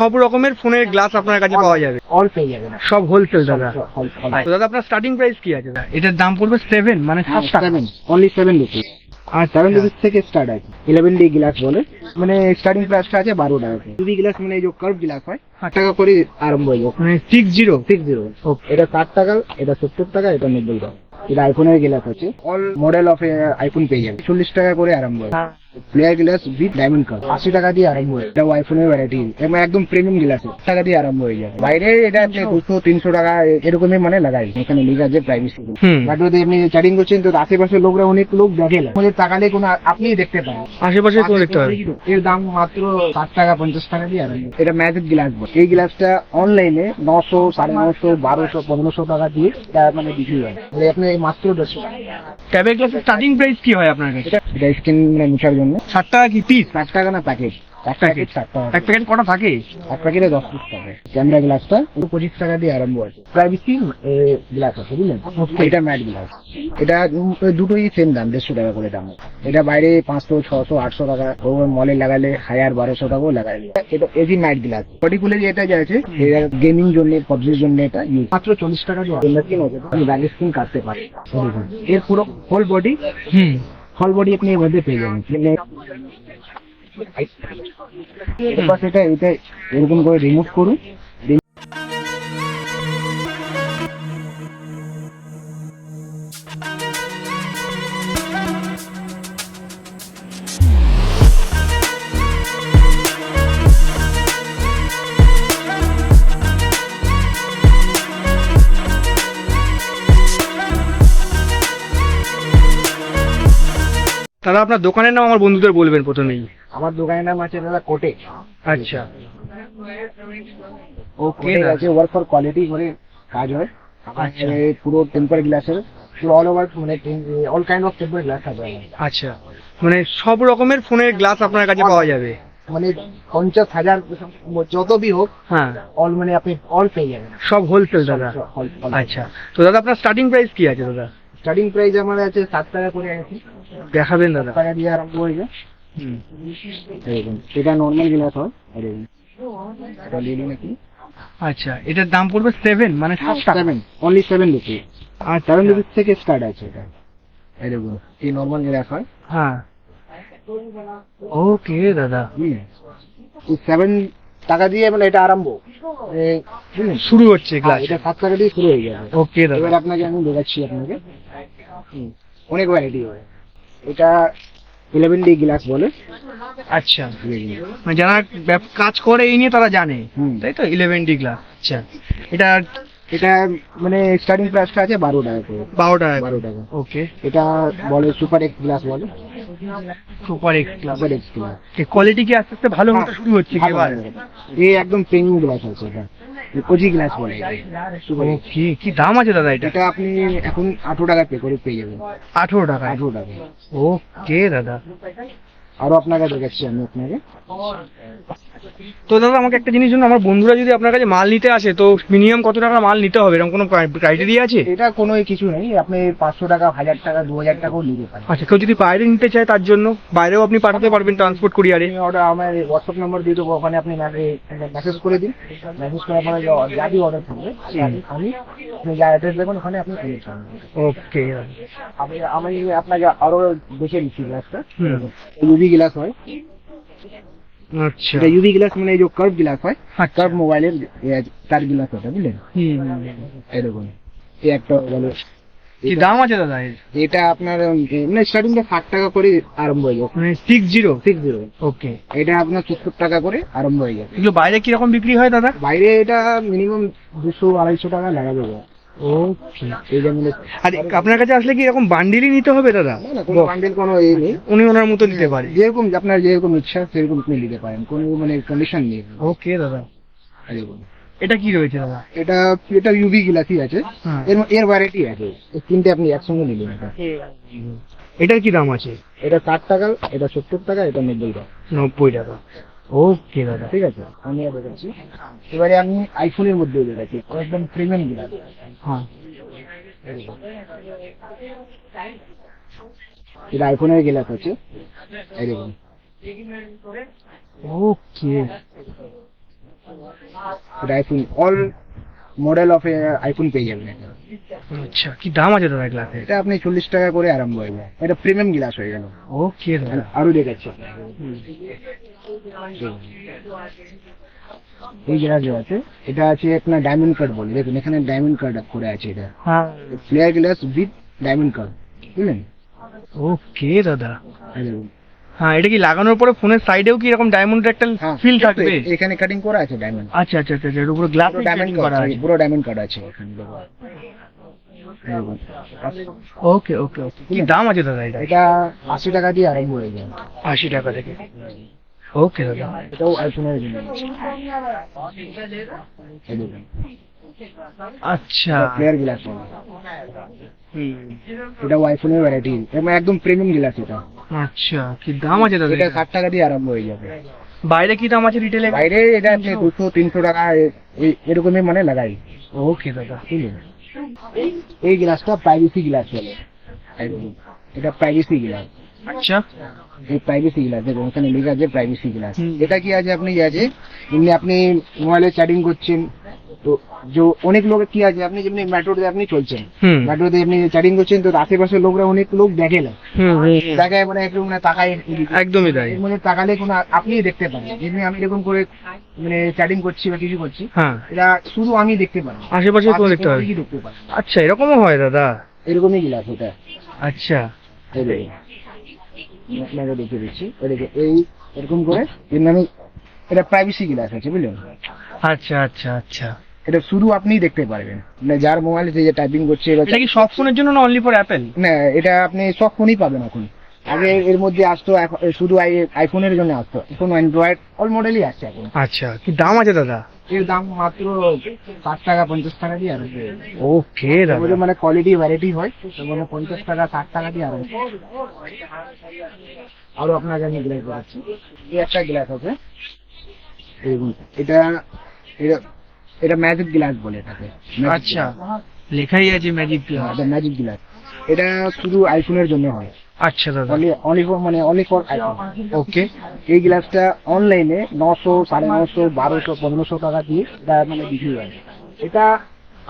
সব রকমের ফোনের গ্লাস আপনার কাছে পাওয়া যাবে। অল পেয়ে যাবেন সব হোলসেল দাদা। তো দাদা আপনার স্টার্টিং প্রাইস কি আছে? দাদা এটার দাম পড়বে সেভেন মানে সাত টাকা। সেভেন অনলি সেভেন রুপিস আর সেভেন রুপিস থেকে স্টার্ট আছে। ইলেভেন ডি গ্লাস বলে। মানে স্টার্টিং প্রাইসটা আছে বারো টাকা ডি গ্লাস মানে এই যে কার্ভ গ্লাস হয় আট টাকা করে আরম্ভ হয়ে যাবে। মানে সিক্স জিরো সিক্স জিরো এটা ষাট টাকা এটা সত্তর টাকা এটা নব্বই টাকা। এটা আইফোনের গ্লাস আছে। অল মডেল অফ আইফোন পেয়ে যাবে। চল্লিশ টাকা করে আরম্ভ হয়। গ্লাস উইথ ডায়মন্ড কাপ আশি টাকা দিয়ে আরম্ভ হয় এটা আইফোনের ভ্যারাইটি একদম প্রিমিয়াম গ্লাস টাকা দিয়ে আরম্ভ হয়ে বাইরে এটা দুশো তিনশো টাকা এরকমই মানে লাগাই। এখানে আছে প্রাইভেসি বাট যদি আপনি চ্যাটিং করছেন তো আশেপাশের লোকরা অনেক লোক দেখে আমাদের তাকালে কোনো আপনি দেখতে পান। আশেপাশে তো দেখতে হবে এর দাম মাত্র ষাট টাকা পঞ্চাশ টাকা দিয়ে আরম্ভ এটা ম্যাজিক গ্লাস বলে এই গ্লাসটা অনলাইনে নশো সাড়ে নশো বারোশো পনেরোশো টাকা দিয়ে মানে বিক্রি হয়। মানে আপনি মাত্র দেড়শো টাকা। ট্যাবের গ্লাসের স্টার্টিং প্রাইস কি হয় আপনার কাছে? এটা স্ক্রিন মানে জন্য। ষাট টাকা কি পিস ষাট টাকা না প্যাকেট এক প্যাকেট ষাট টাকা। এক প্যাকেট কটা থাকে? এক প্যাকেটে দশ পিস টাকা ক্যামেরা গ্লাসটা পঁচিশ টাকা দিয়ে আরম্ভ আছে। প্রাইভেসি গ্লাস আছে বুঝলেন? এটা ম্যাট গ্লাস এটা দুটোই সেম দাম দেড়শো টাকা করে দাম। এটা বাইরে পাঁচশো ছশো আটশো টাকা। মলে লাগালে হাজার বারোশো টাকাও লাগাই এটা এজি ম্যাট গ্লাস পার্টিকুলারলি এটা যে আছে এটা গেমিং জন্য পাবজির জন্য এটা। মাত্র চল্লিশ টাকা দিয়ে ব্যাগ স্ক্রিন কাটতে পারেন এর পুরো হোল বডি হুম। হল বডি আপনি এর মধ্যে পেয়ে যাবেন। মানে সেটা এটা এরকম করে রিমুভ করুন। দাদা আপনার দোকানের নাম আমার বন্ধুদের বলবেন প্রথমেই। আমার দোকানের নাম আছে দাদা কোটে। আচ্ছা। ওকে আছে ওয়ার্ক ফর কোয়ালিটি করে কাজ হয়। আচ্ছা। পুরো টেম্পার গ্লাসের অল ওভার মানে all kind of temper glass আছে আচ্ছা। মানে সব রকমের ফোনের গ্লাস আপনার কাছে পাওয়া যাবে। মানে পঞ্চাশ হাজার যত বি হোক হ্যাঁ। অল মানে আপনি অল পেয়ে যাবেন। সব হোলসেল দাদা। আচ্ছা। তো দাদা আপনার স্টার্টিং প্রাইস কি আছে দাদা? স্টার্টিং প্রাইস আমার আছে সাত টাকা করে আছে দেখাবেন দাদা। টাকা দিয়ে আরম্ভ হয়ে যায় এটা নর্মাল গ্লাস হয়। এটা লিলি নাকি আচ্ছা এটার দাম পড়বে সেভেন মানে সাত টাকা। সেভেন অনলি সেভেন রুপিস আর সেভেন রুপিস থেকে স্টার্ট আছে এটা। এরকম এই নর্মাল গ্লাস হয়। হ্যাঁ। ওকে দাদা। সেভেন টাকা দিয়ে মানে এটা আরম্ভ। শুরু হচ্ছে হ্যাঁ, ক্লাস এটা সাত টাকা দিয়ে শুরু হয়ে যাবে ওকে দাদা। এবার আপনাকে আমি দেখাচ্ছি আপনাকে। হুম, অনেক ভ্যারাইটি হয় এটা ইলেভেন ডি গ্লাস বলে। আচ্ছা। মানে যারা কাজ করে এই নিয়ে তারা জানে। তাই তো? ইলেভেন ডি গ্লাস আচ্ছা। এটা এটা মানে স্টার্টিং প্রাইসটা আছে বারো টাকা করে। বারো টাকা বারো টাকা। ওকে এটা বলে সুপার এক্স গ্লাস বলে। Super X glass super X glass quality কি আস্তে আস্তে ভালো হতে শুরু হচ্ছে কি এবার? এই একদম প্রিমিয়াম গ্লাস আছে এটা। কোজি গ্লাস বলে। কি কি দাম আছে দাদা এটা? এটা আপনি এখন আঠারো টাকা পে করে পেয়ে যাবেন। আঠেরো টাকা আঠারো টাকা ওকে দাদা। আরও আপনাকে দেখাচ্ছি আমি আপনাকে। তো দাদা আমাকে একটা জিনিস জন্য আমার বন্ধুরা যদি আপনার কাছে মাল নিতে আসে তো মিনিমাম কত টাকা মাল নিতে হবে? এরকম কোনো ক্রাইটেরিয়া আছে? এটা কোনো কিছু নেই। আপনি পাঁচশো টাকা হাজার টাকা দু হাজার টাকাও নিতে পারেন। আচ্ছা কেউ যদি বাইরে নিতে চায় তার জন্য বাইরেও আপনি পাঠাতে পারবেন ট্রান্সপোর্ট কুরিয়ারে অর্ডার আমার হোয়াটসঅ্যাপ নাম্বার দিয়ে দেবো ওখানে আপনি মেসেজ করে দিন। মেসেজ করার পরে যা- দিয়ে অর্ডার থাকবে আমি আপনি যা অ্যাড্রেস দেবেন ওখানে আপনি পেয়ে যাবেন ওকে আমি আমি আপনাকে আরও দেখে দিচ্ছি গ্লাসটা। ইউভি গ্লাস হয়। আচ্ছা। এটা ইউভি গ্লাস মানে যে কার্ভ গ্লাস হয় আচ্ছা। কার্ভ মোবাইলের তার গ্লাস ওটা বুঝলেন? এরকম। এই একটা কি দাম আছে দাদা এটা আপনার মানে স্টার্টিংটা ষাট টাকা করে আরম্ভ হয়ে যাবে মানে six zero six zero okay. এটা আপনার সত্তর টাকা করে আরম্ভ হয়ে যাবে এগুলো বাইরে কীরকম বিক্রি হয় দাদা? বাইরে এটা মিনিমাম দুশো আড়াইশো টাকা লাগাবে। ওরা। ওকে এই যেমন আর আপনার কাছে আসলে কি এরকম বান্ডিলই নিতে হবে দাদা? না না কোনো বান্ডেল কোনো এই নেই। উনি ওনার মতো নিতে পারে। যেরকম আপনার যেরকম ইচ্ছা সেরকম আপনি নিতে পারেন। কোনো মানে কন্ডিশন নেই। ওকে দাদা। এরকম। এটা কি রয়েছে দাদা? এটা এটা ইউভি গ্লাসই আছে। হ্যাঁ। এর এর ভ্যারাইটি আছে। এই তিনটে আপনি একসঙ্গে নিলেন এটা। এটার কি দাম আছে? এটা ষাট টাকা এটা সত্তর টাকা এটা নব্বই টাকা। নব্বই টাকা। ওকে দাদা। ঠিক আছে আমি দেখাচ্ছি এবারে আমি আইফোনের মধ্যে দেখাচ্ছি একদম প্রিমিয়াম গ্লাস হ্যাঁ। এটা আইফোনের গ্লাস আছে। দেখুন। ওকে এটা iPhone all model of iPhone পেয়ে যাবেন আচ্ছা কি দাম আছে দাদা গ্লাসের এটা আপনি চল্লিশ টাকা করে আরম্ভ হয়ে যায়। এটা প্রিমিয়াম গ্লাস হয়ে গেল। ওকে দাদা। আরও দেখাচ্ছি এই গ্লাস যে আছে এটা আছে আপনার ডায়মন্ড কার্ড বলে। দেখুন এখানে ডায়মন্ড কার্ড করে আছে এটা। হ্যাঁ। Flair glass with diamond card বুঝলেন? ওকে দাদা। হ্যাঁ এটা কি লাগানোর পরে ফোনের সাইডেও কি এরকম ডায়মন্ডের একটা হ্যাঁ ফিল থাকবে? এখানে কাটিং করা আছে ডায়মন্ড আচ্ছা আচ্ছা আচ্ছা আচ্ছা, এর উপরে গ্লাস ডায়মন্ড করা আছে। পুরো ডায়মন্ড কার্ড আছে। ওকে ওকে ওকে কি দাম আছে দাদা এটা? এটা আশি টাকা দিয়ে আরম্ভ হয়ে যায়। আশি টাকা থেকে। ওকে এটাও আইফোনের আচ্ছা ফ্লেয়ার গ্লাস হুম। এটাও আইফোনের ভ্যারাইটি একদম প্রিমিয়াম গ্লাস এটা আচ্ছা দাম আছে দাদা এটা এটা? টাকা দিয়ে আরম্ভ হয়ে যাবে বাইরে কি দাম আছে রিটেলে বাইরে এটা আপনি দুশো তিনশো টাকা এরকমই মানে লাগাই ওকে দাদা। এই গ্লাসটা প্রাইভেসি গ্লাস বলে। এটা প্রাইভেসি গ্লাস আচ্ছা। এই প্রাইভেসি গ্লাস দেখুন ওখানে লেখা আছে প্রাইভেসি গ্লাস। এটা কি আছে আপনি আছে এমনি আপনি মোবাইলে চ্যাটিং করছেন তো যে অনেক লোক কি আছে আপনি যেমনি মেট্রোতে আপনি চলছেন মেট্রোতে আপনি চ্যাটিং করছেন তো আশেপাশের লোকরা অনেক লোক দেখে না। দেখায় মানে একটু মানে তাকায় একদমই তাই। মধ্যে তাকালে কোনো আপনি দেখতে পারেন যেমনি আমি এরকম করে মানে চ্যাটিং করছি বা কিছু করছি হ্যাঁ। এটা শুধু আমি দেখতে পারি আশেপাশে কোনো দেখতে পাবে দেখতে পারি আচ্ছা এরকমও হয় দাদা? এরকমই গ্লাস এটা আচ্ছা। এই আপনাকে দেখিয়ে দিচ্ছি। এই এই এরকম করে এর নামে এটা প্রাইভেসি গ্লাস আছে বুঝলেন? আচ্ছা আচ্ছা আচ্ছা। এটা শুধু আপনিই দেখতে পারবেন। মানে যার মোবাইলে যে টাইপিং করছে এটা কি সব ফোনের জন্য না অনলি ফর অ্যাপেল না এটা আপনি সব ফোনই পাবেন এখন। আগে এর মধ্যে আসতো শুধু আইফোনের জন্য আসতো এখন অ্যান্ড্রয়েড অল মডেলই আসছে এখন। আচ্ছা কি দাম আছে দাদা? এর দাম মাত্র ষাট টাকা পঞ্চাশ টাকা দিয়ে আর ওকে দাদা। মানে কোয়ালিটি ভ্যারাইটি হয় মানে পঞ্চাশ টাকা ষাট টাকা দিয়ে আর আরও আপনাকে আমি গ্লাস দেখাচ্ছি। এই একটা গ্লাস আছে। এটা এটা এটা ম্যাজিক গ্লাস বলে এটাকে। আচ্ছা লেখাই আছে ম্যাজিক এটা ম্যাজিক গ্লাস এটা শুধু আইফোনের জন্য হয়। আচ্ছা দাদা। অনেক মানে অনেক ওকে এই গ্লাসটা অনলাইনে নশো সাড়ে নশো বারোশো পনেরোশো টাকা দিয়ে এটা মানে বিক্রি হয়। এটা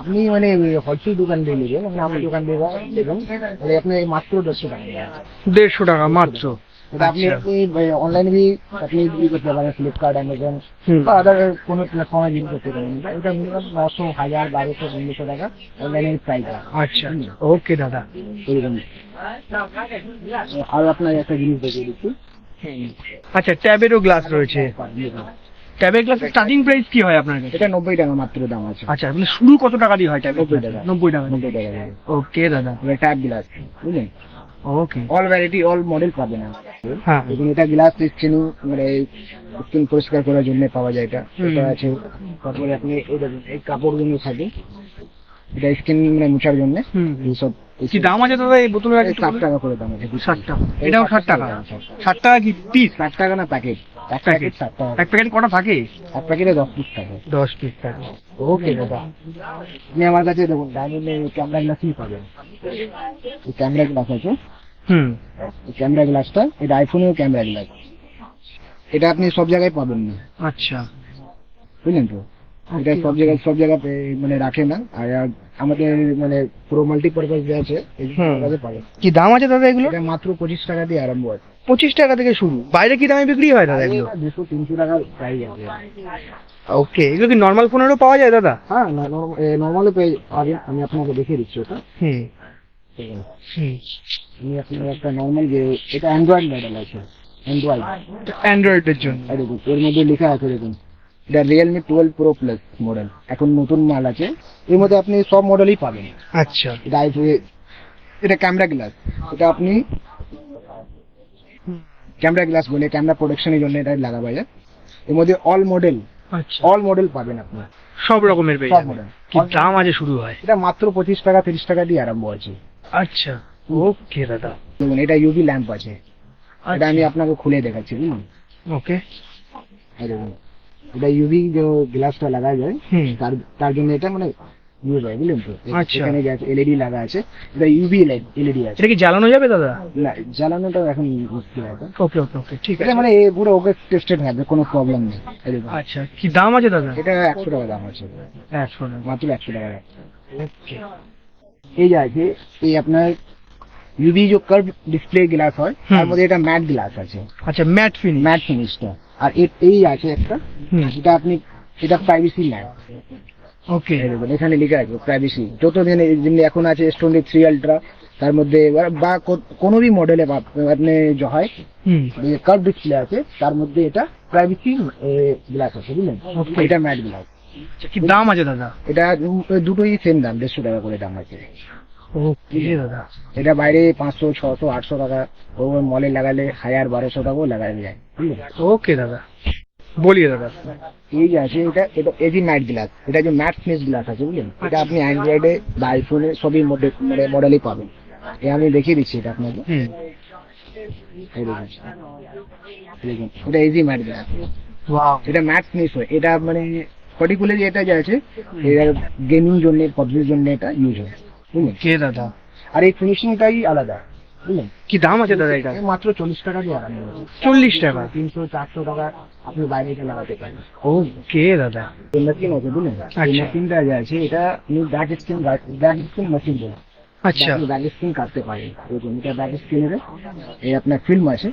আপনি মানে হলসেল দোকান দিয়ে নেবেন মানে আমার দোকান দিয়ে দেবেন আপনি মাত্র দেড়শো টাকা। দেড়শো টাকা মাত্র? এটা আপনি। আপনি অনলাইনে বি আপনি বিক্রি করতে পারেন ফ্লিপকার্ট অ্যামাজন বা আদার কোনো প্ল্যাটফর্মে বিক্রি করতে পারেন এটা মিনিমাম নশো হাজার বারোশো পনেরোশো টাকা প্রাইস আচ্ছা। ওকে দাদা। এরকম আর আপনার একটা জিনিস দেখিয়ে দিচ্ছি। আচ্ছা ট্যাবেরও গ্লাস রয়েছে। ট্যাবের স্টার্টিং প্রাইস কি হয় আপনার কাছে? এটা নব্বই টাকা মাত্র দাম আছে। আচ্ছা মানে শুরু কত টাকা দিয়ে হয় ট্যাবের 90 টাকা। নব্বই টাকা নব্বই টাকা। ওকে দাদা। ট্যাব গ্লাস বুঝলেন? Okay all variety all model পাবেন হ্যাঁ। এটা গ্লাস স্কিন মানে স্কিন পরিষ্কার করার জন্য পাওয়া যায় এটা। এটা আছে তারপরে আপনি এই কাপড়গুলো থাকে। এটা স্কিন মানে মোছার জন্য। এইসব কি দাম আছে দাদা এই বোতলের এই ষাট টাকা করে দাম আছে ষাট টাকা। এটাও ষাট টাকা? ষাট টাকা কি পিস ষাট টাকা না প্যাকেট এক প্যাকেট ষাট টাকা। এক প্যাকেট কটা থাকে? এক প্যাকেটে দশ পিস থাকে। দশ পিস থাকে। ওকে দাদা। আপনি আমার কাছে দেখুন ডায়মন্ডের ক্যামেরা গ্লাসই পাবেন। ক্যামেরা গ্লাস আছে। হুম। ক্যামেরা গ্লাসটা এটা আইফোনের ক্যামেরা গ্লাস এটা আপনি সব জায়গায় পাবেন না। আচ্ছা। বুঝলেন তো? এটা সব জায়গায় সব জায়গায় মানে রাখে না। আর আমাদের মানে পুরো মাল্টিপারপাস যে আছে। কি দাম আছে দাদা এগুলো এটা মাত্র পঁচিশ টাকা দিয়ে আরম্ভ আছে পঁচিশ টাকা থেকে শুরু। বাইরে কি দামে বিক্রি হয় দাদা এগুলো? দুশো তিনশো টাকার প্রাইস আছে। ওকে এগুলো কি নর্মাল ফোনেরও পাওয়া যায় দাদা? হ্যাঁ নর্মালি পেয়ে আগে আমি আপনাকে দেখিয়ে দিচ্ছি ওটা। হুম। ঠিক আমি আপনার একটা নর্মাল যে এটা অ্যান্ড্রয়েড মডেল আছে অ্যান্ড্রয়েড অ্যান্ড্রয়েডের জন্য। দেখুন এর মধ্যে লেখা আছে দেখুন এটা Realme twelve pro plus model এখন নতুন মাল আছে এর মধ্যে আপনি সব মডেলই পাবেন। আচ্ছা। এটা এটা ক্যামেরা গ্লাস এটা আপনি ক্যামেরা গ্লাস বলে ক্যামেরা প্রোটেকশনের জন্য এটা লাগাবা যায়। এর মধ্যে অল মডেল আচ্ছা। অল মডেল পাবেন আপনি। সব রকমের পেয়ে সব যাবেন। কি দাম আছে শুরু হয়? এটা মাত্র পঁচিশ টাকা তিরিশ টাকা দিয়ে আরম্ভ আছে আচ্ছা। ওকে দাদা। দেখুন এটা ইউভি ল্যাম্প আছে। এটা আমি আপনাকে খুলে দেখাচ্ছি বুঝলেন? ওকে দেখুন এটা ইউভি যে গ্লাসটা লাগা যায় তার তার জন্য এটা মানে ইউজ হয় বুঝলেন তো? আচ্ছা। এখানে এলইডি লাগা আছে এটা ইউভি এলইডি আছে। এটা কি জ্বালানো যাবে দাদা? না জ্বালানোটা এখন মুশকিল আছে ওকে ওকে ওকে ঠিক আছে। মানে পুরো ওকে টেস্টেড হবে কোনো প্রবলেম নেই। আচ্ছা কি দাম আছে দাদা? এটা একশো টাকা দাম আছে। একশো টাকা। মাত্র একশো টাকা ওকে এই যে আছে এই আপনার ইউভি যে কার্ভ ডিসপ্লে গ্লাস হয় তার মধ্যে এটা ম্যাট গ্লাস আছে। আচ্ছা ম্যাট ফিনিশ ম্যাট ফিনিশটা আর এই আছে একটা এটা আপনি এটা প্রাইভেসি ম্যাট ওকে এখানে লিখে আছে প্রাইভেসি যত দিন যেমনি এখন আছে এস টোয়েন্টি থ্রি আলট্রা তার মধ্যে বা- বা কোনো বি মডেলে আপনি যে হয় কার্ভ ডিসপ্লে আছে তার মধ্যে এটা প্রাইভেসি গ্লাস আছে বুঝলেন? এটা ম্যাট গ্লাস কি দাম আছে দাদা? এটা দুটোই সেম দাম দেড়শো টাকা করে দাম আছে। ওকে দাদা। এটা বাইরে পাঁচশো ছশো আটশো টাকা। ও মলে লাগালে হাজার বারোশো টাকাও লাগানো যায় ওকে দাদা। বলিয়ে দাদা। এই আছে এটা এটা এজি গ্লাস এটা যে ম্যাট ফিনিশ গ্লাস আছে বুঝলেন এটা আপনি অ্যান্ড্রয়েডে বা আইফোনে সবই মডেল মানে মডেলই পাবেন। এ আমি দেখিয়ে দিচ্ছি এটা আপনাকে। এটা এজি ম্যাট গ্লাস এটা ম্যাট ফিনিশ হয়। এটা মানে পার্টিকুলারলি এটা যে আছে এটা গেমিং জন্য পাবজির জন্য এটা ইউজ হয়। বুঝলেন? কে দাদা? আর এই ফিনিশিংটাই আলাদা বুঝলেন? কি দাম আছে দাদা এটা মাত্র চল্লিশ টাকা দিয়ে আরাম হচ্ছে চল্লিশ টাকা? তিনশো চারশো টাকা আপনি বাইরে এটা লাগাতে পারেন। ও কে দাদা? এই মেশিন আছে বুঝলেন? এই আচ্ছা। মেশিনটা যে আছে এটা আপনি back screen back screen machine বলে আচ্ছা। ব্যাক স্ক্রিন কাটতে পারেন। দেখুন এটা ব্যাক স্ক্রিনের এই আপনার ফিল্ম আছে।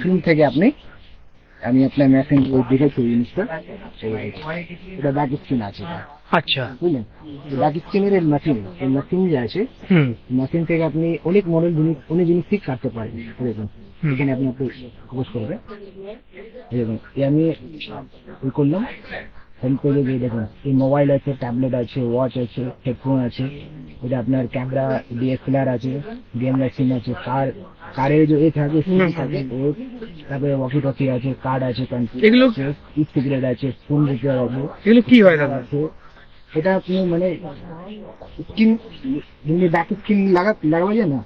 ফিল্ম থেকে আপনি আমি আপনার মেশিন দেখেছি জিনিসটা। এটা ব্যাক স্ক্রিন আছে। আচ্ছা। বুঝলেন? ব্যাক স্ক্রিনের এই মেশিন এই মেশিন যে আছে মেশিন থেকে আপনি অনেক মডেল জিনিস অনেক জিনিস ঠিক কাটতে পারেন। দেখুন এখানে আপনি একটু ফোকাস করবেন। দেখুন আমি ই করলাম। দেখুন। এই মোবাইল আছে ট্যাবলেট আছে ওয়াচ আছে হেডফোন আছে। এটা আপনার ক্যামেরা ডিএসএলআর আছে গেম মেশিন আছে কার কারের যে এ থাকে। থাকে তারপরে ওয়াকি টকি আছে কার্ড আছে এগুলো সিগারেট আছে ফোন রিচার্জ আছে। এগুলো কি হয় দাদা? এটা আপনি মানে স্কিন যেমনি ব্যাক স্কিন লাগা লাগাবা যায় না?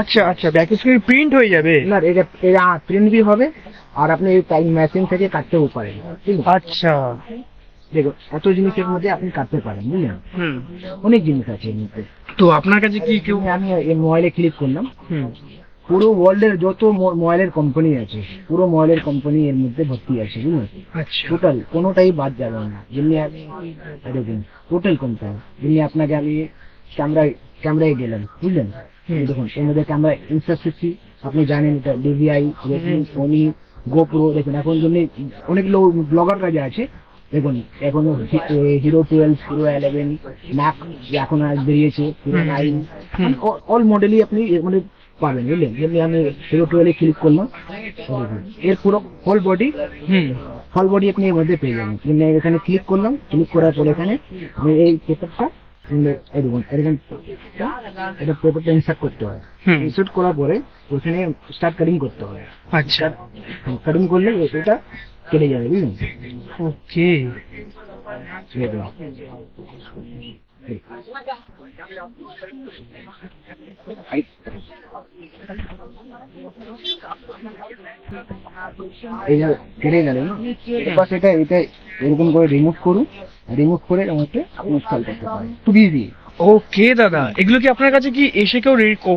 আচ্ছা আচ্ছা ব্যাক স্ক্রিন প্রিন্ট হয়ে যাবে। না এটা এটা প্রিন্ট বি হবে আর আপনি টাইম মেশিন থেকে কাটতেও পারেন আচ্ছা। দেখো এত জিনিসের মধ্যে আপনি কাটতে পারেন বুঝলেন? অনেক জিনিস আছে এর মধ্যে। তো আপনার কাছে কি কেউ আমি এই মোবাইলে ক্লিক করলাম। হুম। পুরো ওয়ার্ল্ডের যত মোবাইলের কোম্পানি আছে পুরো মোবাইলের কোম্পানি এর মধ্যে ভর্তি আছে বুঝলেন? আচ্ছা। টোটাল কোনোটাই বাদ যাবে না। যেমনি দেখুন টোটাল কোম্পানি যেমনি আপনাকে আমি ক্যামেরায় ক্যামেরায় গেলাম বুঝলেন? দেখুন এর মধ্যে ক্যামেরা ইনসাসিসি আপনি জানেন এটা ডিভিআই সোনি গোপ্রো দেখুন এখন জন্য অনেক লোক ব্লগাররা যে আছে দেখুন এখন hero twelve hero eleven Mac এখন বেরিয়েছে হিরো নাইন অল মডেলই আপনি মধ্যে পাবেন বুঝলেন? যেমনি আমি হিরো টুয়েলভে ক্লিক করলাম এর পুরো হোল বডি হুম। হোল বডি আপনি এর মধ্যে পেয়ে যাবেন। এখানে ক্লিক করলাম ক্লিক করার পর এখানে এই পেপারটা এরকম এটা পেপারটা ইনসার্ট করতে হয়। ইনসার্ট করার পরে ওখানে স্টার্ট কাটিং করতে হয়। আচ্ছা। কাটিং করলে এটা কেটে যাবে বুঝলেন ওকে এই যে কেটে গেল না এবার সেটা এটা এরকম করে রিমুভ করুন রিমুভ করে আমাকে ইনস্টল করতে পারেন খুব ইজি ওকে দাদা। এগুলো কি আপনার কাছে কি এসে কেউ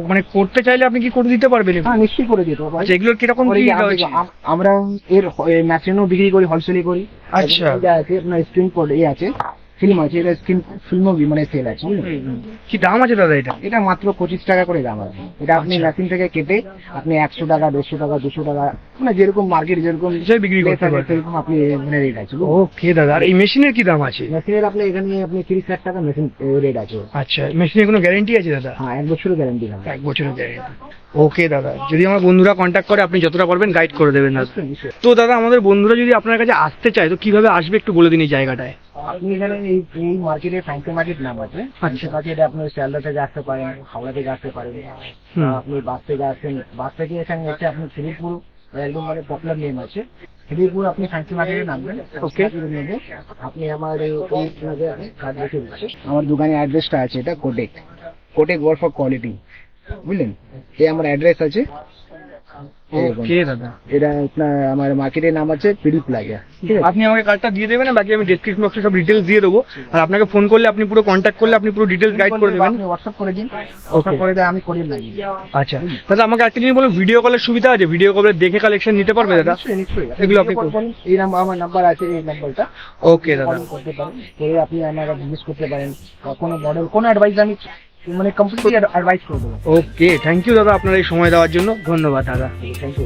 মানে করতে চাইলে আপনি কি করে দিতে পারবেন হ্যাঁ নিশ্চয়ই করে দিতে পারব আচ্ছা এগুলোর কীরকম কি রয়েছে? আমরা এর মেশিনও বিক্রি করি হোলসেলই করি। আচ্ছা। আপনার স্ক্রিন পড়ে এ আছে। ফিল্ম আছে এটা স্ক্রিন ফিল্মও মানে সেল আছে। কি দাম আছে দাদা এটা? এটা মাত্র পঁচিশ টাকা করে দাম আছে। এটা আপনি আচ্ছা। মেশিন থেকে কেটে আপনি একশো টাকা দেড়শো টাকা দুশো টাকা মানে যেরকম মার্কেট যেরকম হিসেবে বিক্রি করতে সেরকম আপনি মানে রেট আছে ওকে দাদা। আর এই মেশিনের কি দাম আছে? মেশিনের আপনি এখানে আপনি তিরিশ হাজার টাকা মেশিন রেট আছে। আচ্ছা মেশিনের কোনো গ্যারেন্টি আছে দাদা? হ্যাঁ এক বছরের গ্যারেন্টি হবে এক বছরের গ্যারেন্টি ওকে দাদা। যদি আমার বন্ধুরা কন্ট্যাক্ট করে আপনি যতটা পারবেন গাইড করে দেবেন দাদা। তো দাদা আমাদের বন্ধুরা যদি আপনার কাছে আসতে চায় তো কীভাবে আসবে একটু বলে দিন এই জায়গাটায়? আপনি এখানে এই এই মার্কেটে ফ্যান্সি মার্কেট নাম আছে। ফ্যান্সি মার্কেটে আপনি শিয়ালদা থেকে আসতে পারেন হাওড়া থেকে আসতে পারেন আপনি বাস থেকে আসছেন বাস থেকে এখানে এসে আপনি শ্রীপুর একদম মানে পপুলার নেম আছে। শ্রীপুর আপনি ফ্যান্সি মার্কেটে নামবেন নেমে আপনি আমার এই কার্ড রেখে দিচ্ছি আমার দোকানের অ্যাড্রেসটা আছে এটা কোটেক কোটেক ওয়ার্ক ফর কোয়ালিটি বুঝলেন? এই আমার অ্যাড্রেস আছে। ওকে দাদা? এটা আপনার আমার মার্কেটের নাম আছে পিডি প্লাজা আপনি আমাকে কার্ডটা দিয়ে দেবেন বাকি আমি ডেসক্রিপশন বক্সে সব ডিটেলস দিয়ে দেবো। আর আপনাকে ফোন করলে আপনি পুরো কন্ট্যাক্ট করলে আপনি পুরো ডিটেলস গাইড করে দেবেন। হোয়াটসঅ্যাপ করে দিন। হোয়াটসঅ্যাপ করে দেয় আমি করে দিই। আচ্ছা। দাদা আমাকে একটা জিনিস বলুন ভিডিও কলের সুবিধা আছে? ভিডিও কলে দেখে কালেকশন নিতে পারবে দাদা? নিশ্চয়ই নিশ্চয়ই। এগুলো আপনি এই নাম্বার আমার নাম্বার আছে এই নাম্বারটা ওকে দাদা। করতে পারেন। আপনি আমাকে জিজ্ঞেস করতে পারেন। কোনো মডেল কোনো অ্যাডভাইস আমি মানে কমপ্লিটলি অ্যাডভাইস করে দেবো। ওকে থ্যাংক ইউ দাদা আপনার এই সময় দেওয়ার জন্য। ধন্যবাদ দাদা। Thank you